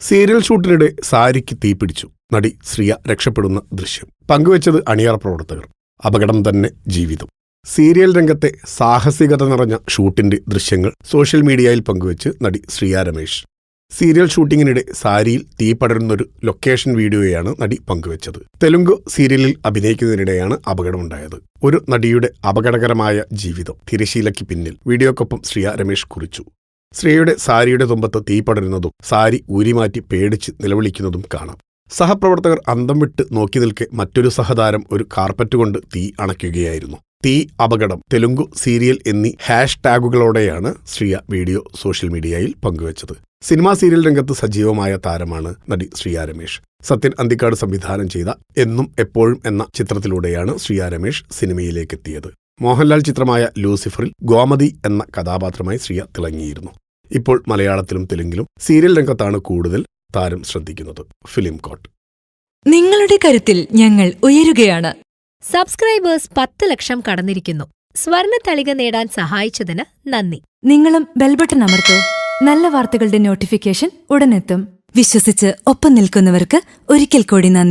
Serial ഷൂട്ടിനിടെ സാരിക്ക് തീപിടിച്ചു നടി ശ്രിയ രക്ഷപ്പെടുന്ന ദൃശ്യം. പങ്കുവച്ചത് അണിയറ പ്രവർത്തകർ. അപകടം തന്നെ ജീവിതം. സീരിയൽ രംഗത്തെ സാഹസികത നിറഞ്ഞ ഷൂട്ടിന്റെ ദൃശ്യങ്ങൾ സോഷ്യൽ മീഡിയയിൽ പങ്കുവച്ച് നടി ശ്രിയ രമേശ്. സീരിയൽ ഷൂട്ടിങ്ങിനിടെ സാരിയിൽ തീ പടരുന്നൊരു ലൊക്കേഷൻ വീഡിയോയാണ് നടി പങ്കുവച്ചത്. തെലുങ്ക് സീരിയലിൽ അഭിനയിക്കുന്നതിനിടെയാണ് അപകടമുണ്ടായത്. ഒരു നടിയുടെ അപകടകരമായ ജീവിതം തിരശീലയ്ക്ക് പിന്നിൽ. വീഡിയോക്കൊപ്പം ശ്രിയ രമേശ് കുറിച്ചു. ശ്രീയുടെ സാരിയുടെ തുമ്പത്ത് തീ പടരുന്നതും സാരി ഊരിമാറ്റി പേടിച്ച് നിലവിളിക്കുന്നതും കാണാം. സഹപ്രവർത്തകർ അന്തം വിട്ട് നോക്കി നിൽക്കെ മറ്റൊരു സഹതാരം ഒരു കാർപ്പറ്റ് കൊണ്ട് തീ അണയ്ക്കുകയായിരുന്നു. തീ അപകടം. തെലുങ്കു സീരിയൽ എന്നീ ഹാഷ് ടാഗുകളോടെയാണ് ശ്രീയ വീഡിയോ സോഷ്യൽ മീഡിയയിൽ പങ്കുവച്ചത്. സിനിമാ സീരിയൽ രംഗത്ത് സജീവമായ താരമാണ് നടി ശ്രീയ രമേശ്. സത്യൻ അന്തിക്കാട് സംവിധാനം ചെയ്ത എന്നും എപ്പോഴും എന്ന ചിത്രത്തിലൂടെയാണ് ശ്രീയ രമേശ് സിനിമയിലേക്കെത്തിയത്. മോഹൻലാൽ ചിത്രമായ ലൂസിഫറിൽ ഗോമതി എന്ന കഥാപാത്രമായി ശ്രീയ തിളങ്ങിയിരുന്നു. ഇപ്പോൾ മലയാളത്തിലും തെലുങ്കിലും സീരിയൽ രംഗത്താണ് കൂടുതൽ താരം ശ്രദ്ധിക്കുന്നത്. ഫിലിം കോട്ട്. നിങ്ങളുടെ കരുത്തിൽ ഞങ്ങൾ ഉയരുകയാണ്. സബ്സ്ക്രൈബേഴ്സ് പത്ത് ലക്ഷം കടന്നിരിക്കുന്നു. സ്വർണ തളിക നേടാൻ സഹായിച്ചതിന് നന്ദി. നിങ്ങളും ബെൽബട്ടൺ അമർത്തോ. നല്ല വാർത്തകളുടെ നോട്ടിഫിക്കേഷൻ ഉടനെത്തും. വിശ്വസിച്ച് ഒപ്പം നിൽക്കുന്നവർക്ക് ഒരിക്കൽ കൂടി നന്ദി.